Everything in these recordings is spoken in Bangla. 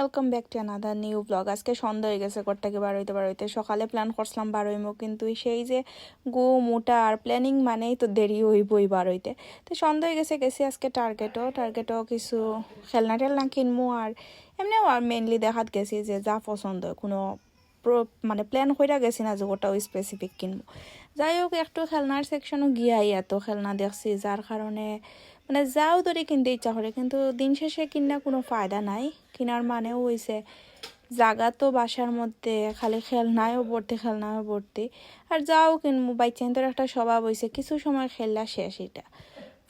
Welcome back to another new blog আজকে সন্ধ্যা হয়ে গেছে, ঘরটাকে বার হইতে বার হইতে সকালে প্ল্যান করছিলাম বার হইমো কিন্তু সেই যে গো, মোটা আর প্ল্যানিং মানেই তো দেরি হইবই বার হইতে তো সন্ধ্যা হয়ে গেছে, গেছি আজকে টার্গেটও টার্গেটও কিছু খেলনা টেলনা কিনবো আর এমনিও আর মেনলি দেখাত গেছি যে যা পছন্দ, কোনো মানে প্ল্যান কইরা গেছি না যে ওটাও স্পেসিফিক কিনবো যাই হোক, একটু খেলনার সেকশনও গিয়াই এত খেলনা দেখছি, যার কারণে মানে যাও ধরে কিনতে ইচ্ছা করে, কিন্তু দিন শেষে কিনা কোনো ফায়দা নাই। কিনার মানেও হয়েছে জাগা তো বাসার মধ্যে, খালি খেলনায়ও ভর্তি খেলনায়ও ভর্তি। আর যাও কিনবো বাইচেন্তর একটা স্বভাব হয়েছে কিছু সময় খেললা শেষ এটা।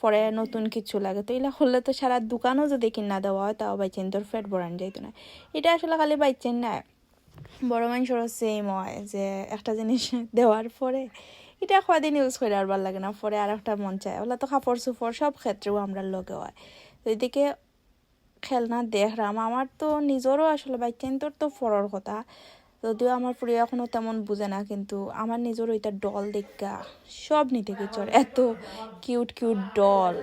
পরে নতুন কিছু লাগে, তো এগুলা করলে তো সারা দোকানও যদি কিনা দেওয়া হয়, তাও বাইচেন্তর ফেট বরান যাইতো না। এটা আসলে খালি বাইচেন না। বড় মানুষেরও সেম হয় যে একটা জিনিস দেওয়ার পরে এটা কদিন ইউজ করে আর ভালো লাগে না। পরে আর একটা মন চায়। ওগুলো তো কাপড় চোপড় সব ক্ষেত্রেও আমরা লগে হয়। তো এদিকে খেলনা দেখলাম আমার তো নিজেরও আসলে বাইক বাইকেন্তর তো ফরর কথা। যদিও আমার প্রিয় এখনও তেমন বুঝে না, কিন্তু আমার নিজের ওইটা ডল দেখা সব নিতে কিচর এত কিউট কিউট ডল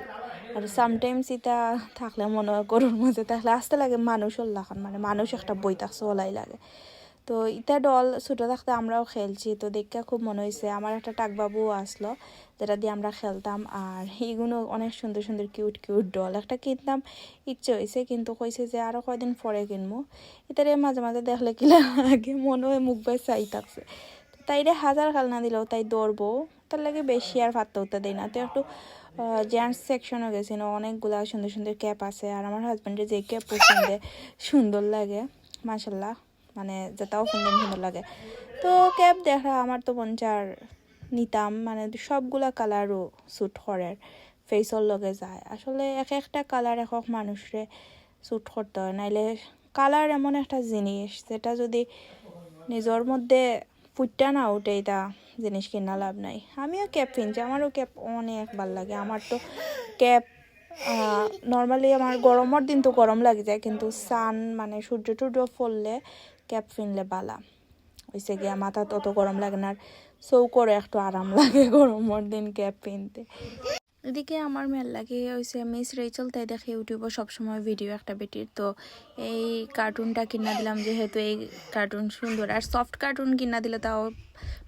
আর সামটাইমস এটা থাকলে মনে হয় গরুর মধ্যে থাকলে আসতে লাগে মানুষও লাগান মানে। মানুষ একটা বই থাকছে ওলাই লাগে। তো ইটা ডল ছোটো থাকতে আমরাও খেলছি, তো দেখে খুব মনে হয়েছে আমার একটা টাকবাবুও আসলো, যেটা দিয়ে আমরা খেলতাম, আর এইগুলো অনেক সুন্দর সুন্দর কিউট কিউট ডল। একটা কিনতাম ইচ্ছে হয়েছে কিন্তু কইছে যে আরও কয়দিন পরে কিনবো। এটারে মাঝে মাঝে দেখলে কি লাগে, মনে হয় মুখ বাই চাই থাকছে তো তাইরে হাজার খেলনা দিলেও তাই দৌড়বো, তার লাগে বেশি আর ফাত্তা উত্তা দেয় না। তো একটু জেন্টস সেকশনও গেছি না অনেকগুলা সুন্দর সুন্দর ক্যাপ আছে, আর আমার হাজব্যান্ডের যে ক্যাপ পছন্দ সুন্দর লাগে মাসাল্লাহ মানে যেটাও সুন্দর সুন্দর লাগে। তো ক্যাপ দেখা, আমার তো পঞ্চার নিতাম মানে সবগুলা কালারও স্যুট করে ফেসর লগে যায়। আসলে এক একটা কালার এক মানুষরে স্যুট করতে হয়। নাইলে কালার এমন একটা জিনিস, যেটা যদি নিজের মধ্যে ফুটটা না উঠে এটা জিনিস কিনা লাভ নাই। আমিও ক্যাপ কিনছি, আমারও ক্যাপ অনেক ভালো লাগে। আমার তো ক্যাপ নর্মালি আমার গরমের দিন তো গরম লাগে যায়, কিন্তু সান মানে সূর্য টুর্য পড়লে ক্যাপ কিনলে বালা। হয়েছে গিয়া মাথা তত গরম লাগে না আর চৌকরে একটু আরাম লাগে গরমের দিন ক্যাপ কিনতে এদিকে আমার মেল লাগে হয়েছে মিস রেচল তাই দেখে ইউটিউবে সবসময় ভিডিও একটা বেটির। তো এই কার্টুনটা কিনা দিলাম যেহেতু এই কার্টুন সুন্দর। আর সফট কার্টুন কিনা দিলে তাও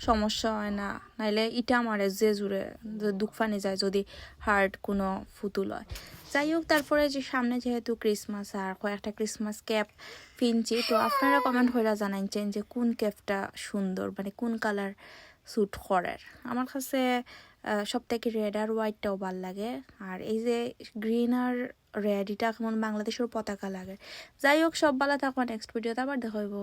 সমস্যা হয় না। নাইলে ইটা মারে যে জুড়ে দুঃখ যায় যদি হার্ড কোনো ফুতুল হয়। যাই হোক তারপরে যে সামনে যেহেতু ক্রিসমাস আর কয়েকটা ক্রিসমাস ক্যাপ কিনছি তো আপনারা কমেন্ট করে জানাইছেন যে কোন ক্যাপটা সুন্দর মানে কোন কালার স্যুট করার। আমার কাছে সব থেকে রেড আর হোয়াইটটাও ভালো লাগে। আর এই যে গ্রিন আর রেড এটা কেমন বাংলাদেশের পতাকা লাগে। যাই হোক সব ভালো থাকব নেক্সট ভিডিওতে আবার দেখা হইব।